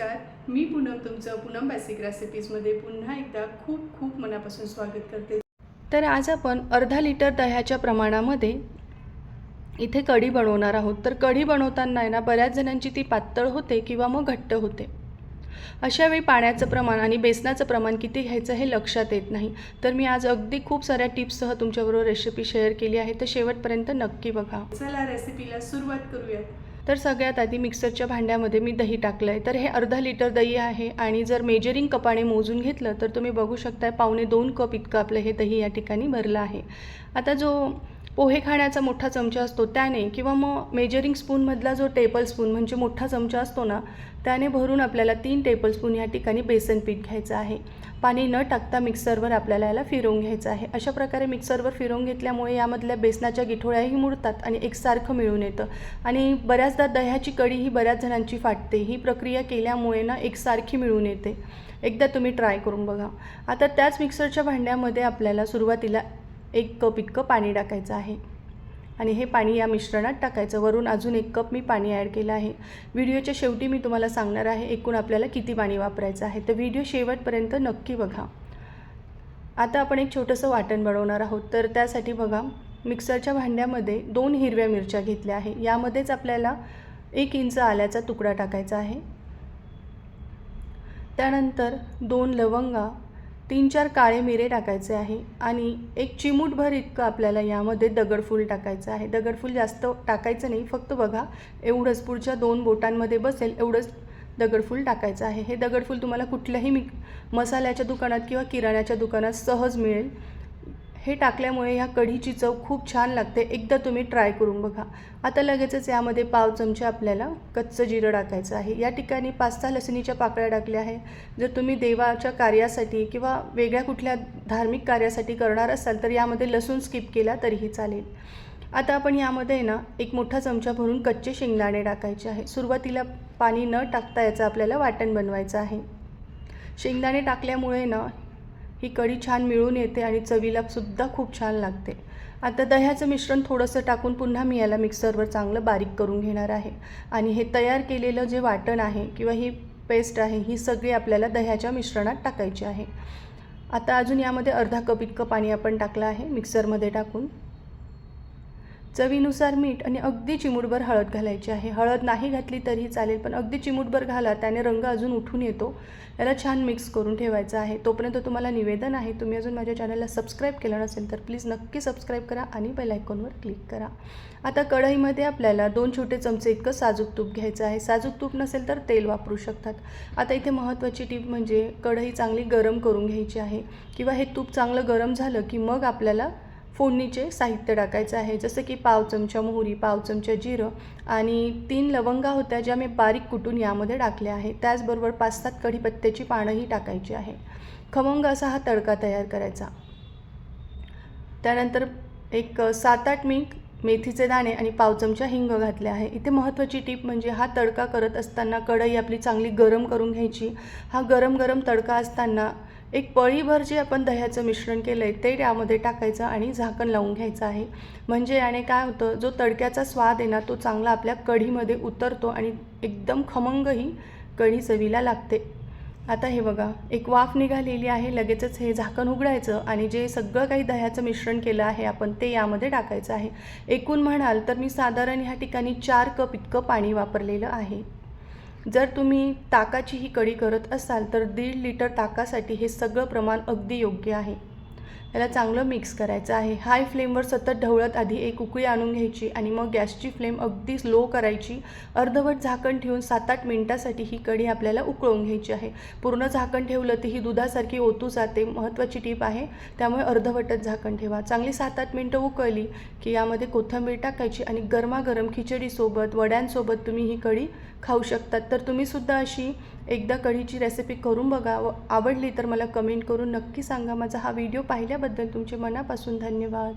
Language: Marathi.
नमस्कार. मी पूनम तुमचं पूनम बेसिक रेसिपीजमध्ये पुन्हा एकदा खूप खूप मनापासून स्वागत करते. तर आज आपण अर्धा लिटर दह्याच्या प्रमाणामध्ये इथे कढी बनवणार आहोत. तर कढी बनवताना आहे ना बऱ्याच जणांची ती पातळ होते किंवा मग घट्ट होते. अशावेळी पाण्याचं प्रमाण आणि बेसनाचं प्रमाण किती घ्यायचं हे लक्षात येत नाही. तर मी आज अगदी खूप साऱ्या टिप्ससह तुमच्याबरोबर रेसिपी शेअर केली आहे. तर शेवटपर्यंत नक्की बघा. चला रेसिपीला सुरुवात करूयात. तर सगळ्यात आधी मिक्सरच्या भांड्यामध्ये मी दही टाकलं आहे तर हे अर्धा लिटर दही आहे आणि जर मेजरिंग कपाने मोजून घेतलं तर तुम्ही बघू शकताय पावणे दोन कप इतकं आपलं हे दही या ठिकाणी भरलं आहे. आता जो पोहे खाण्याचा मोठा चमचा असतो त्याने किंवा मग मेजरिंग स्पूनमधला जो टेबल स्पून म्हणजे मोठा चमचा असतो ना त्याने भरून आपल्याला तीन टेबल स्पून या ठिकाणी बेसन पीठ घ्यायचं आहे. पाणी न टाकता मिक्सरवर आपल्याला याला फिरवून घ्यायचं आहे. अशा प्रकारे मिक्सरवर फिरवून घेतल्यामुळे यामधल्या बेसनाच्या गिठोळ्याही मुडतात आणि एकसारखं मिळून येतं. आणि बऱ्याचदा दह्याची कढी ही बऱ्याच जणांची फाटते. ही प्रक्रिया केल्यामुळे ना एकसारखी मिळून येते. एकदा तुम्ही ट्राय करून बघा. आता त्याच मिक्सरच्या भांड्यामध्ये आपल्याला सुरुवातीला एक कप इतकं पाणी टाकायचं आहे. आणि हे पाणी या मिश्रणात टाकायचं. वरून अजून एक कप मी पाणी ॲड केलं आहे. व्हिडिओच्या शेवटी मी तुम्हाला सांगणार आहे एकूण आपल्याला किती पाणी वापरायचं आहे. तर व्हिडिओ शेवटपर्यंत नक्की बघा. आता आपण एक छोटंसं वाटण बनवणार आहोत. तर त्यासाठी बघा मिक्सरच्या भांड्यामध्ये दोन हिरव्या मिरच्या घेतल्या आहे. यामध्येच आपल्याला एक इंच आल्याचा तुकडा टाकायचा आहे. त्यानंतर दोन लवंगा तीन चार काळे मिरे टाकायचे आहे आणि एक चिमूटभर इतकं आपल्याला यामध्ये दगडफूल टाकायचं आहे. दगडफूल जास्त टाकायचं नाही फक्त बघा एवढंच पुढच्या दोन बोटांमध्ये बसेल एवढंच दगडफूल टाकायचं आहे. हे दगडफूल तुम्हाला कुठल्याही मिक मसाल्याच्या दुकानात किंवा किराण्याच्या दुकानात सहज मिळेल. हे टाकल्यामुळे ह्या कढीची चव खूप छान लागते. एकदा तुम्ही ट्राय करून बघा. आता लगेचच यामध्ये पाव चमचे आपल्याला कच्चं जिरं टाकायचं आहे. या ठिकाणी पाच सहा लसणीच्या पाकळ्या टाकल्या आहे जर तुम्ही देवाच्या कार्यासाठी किंवा वेगळ्या कुठल्या धार्मिक कार्यासाठी करणार असाल तर यामध्ये लसूण स्किप केला तरीही चालेल. आता आपण यामध्ये ना एक मोठा चमचा भरून कच्चे शेंगदाणे टाकायचे आहे. सुरुवातीला पाणी न टाकता याचं आपल्याला वाटण बनवायचं आहे. शेंगदाणे टाकल्यामुळे ना ही कढी छान मिळून येते आणि चवीला सुद्धा खूप छान लागते. आता दह्याचं मिश्रण थोडंसं टाकून पुन्हा मी याला मिक्सरवर चांगलं बारीक करून घेणार आहे. आणि हे तयार केलेलं जे वाटण आहे किंवा ही पेस्ट आहे ही सगळी आपल्याला दह्याच्या मिश्रणात टाकायची आहे. आता अजून यामध्ये अर्धा कप इतकं पाणी आपण टाकलं आहे मिक्सरमध्ये टाकून. चवीनुसार मीठ आणि अगदी चिमूटभर हळद घालायची आहे. हळद नाही घातली तरीही चालेल पण अगदी चिमूटभर घाला त्याने रंग अजून उठून येतो. याला छान मिक्स करून ठेवायचा आहे. तोपर्यंत तुम्हाला निवेदन आहे तुम्ही अजून माझ्या चॅनलला सबस्क्राईब केलं नसेल तर प्लीज नक्की सबस्क्राईब करा आणि बेल आयकॉनवर क्लिक करा. आता कढईमध्ये आपल्याला दोन छोटे चमचे इतकं साजूक तूप घ्यायचं आहे. साजूक तूप नसेल तर तेल वापरू शकतात. आता इथे महत्त्वाची टीप म्हणजे कढई चांगली गरम करून घ्यायची आहे. किंवा हे तूप चांगलं गरम झालं की मग आपल्याला फोडणीचे साहित्य टाकायचं आहे. जसं की पाव चमचा मोहरी पाव चमचा जिरं आणि तीन लवंगा होत्या ज्या मी बारीक कुटून यामध्ये टाकल्या आहे त्याचबरोबर पाच सात कढीपत्त्याची पानंही टाकायची आहे. खमंग असा हा तडका तयार करायचा. त्यानंतर एक सात आठ मी मेथीचे दाणे आणि पाव चमचा हिंग घातले आहे. इथे महत्त्वाची टीप म्हणजे हा तडका करत असताना कढई आपली चांगली गरम करून घ्यायची. हा गरम गरम तडका असताना एक पळीभर जे आपण दह्याचं मिश्रण केलं आहे ते त्यामध्ये टाकायचं आणि झाकण लावून घ्यायचं आहे. म्हणजे याने काय होतं जो तडक्याचा स्वाद आहे ना तो चांगला आपल्या कढीमध्ये उतरतो आणि एकदम खमंग ही कढी चवीला लागते. आता हे बघा एक वाफ निघालेली आहे लगेचच हे झाकण उघडायचं आणि जे सगळं काही दह्याचं मिश्रण केलं आहे आपण ते यामध्ये टाकायचं आहे. एकूण म्हणाल तर मी साधारण ह्या ठिकाणी चार कप इतकं पाणी वापरलेलं आहे. जर तुम्ही ताकाची ही कढी करत असाल तर दीड लिटर ताकासाठी हे सगळं प्रमाण अगदी योग्य आहे. याला चांगलं मिक्स करायचं आहे. हाय फ्लेमवर सतत ढवळत आधी एक उकळी आणून घ्यायची आणि मग गॅसची फ्लेम अगदी लो करायची. अर्धवट झाकण ठेवून सात आठ मिनटासाठी ही कढी आपल्याला उकळून घ्यायची आहे. पूर्ण झाकण ठेवलं तर ही दुधासारखी ओतू जाते. महत्त्वाची टीप आहे. त्यामुळे अर्धवटच झाकण ठेवा. चांगली सात आठ मिनटं उकळली की यामध्ये कोथिंबीर टाकायची आणि गरमागरम खिचडीसोबत वड्यांसोबत तुम्ही ही कढी खाऊ शकतात. तर तुम्हीसुद्धा अशी एकदा कढीची रेसिपी करून बघा. व आवडली तर मला कमेंट करून नक्की सांगा. माझा हा व्हिडिओ पाहिजे पाहिल्याबद्दल तुमचे मनापासून धन्यवाद.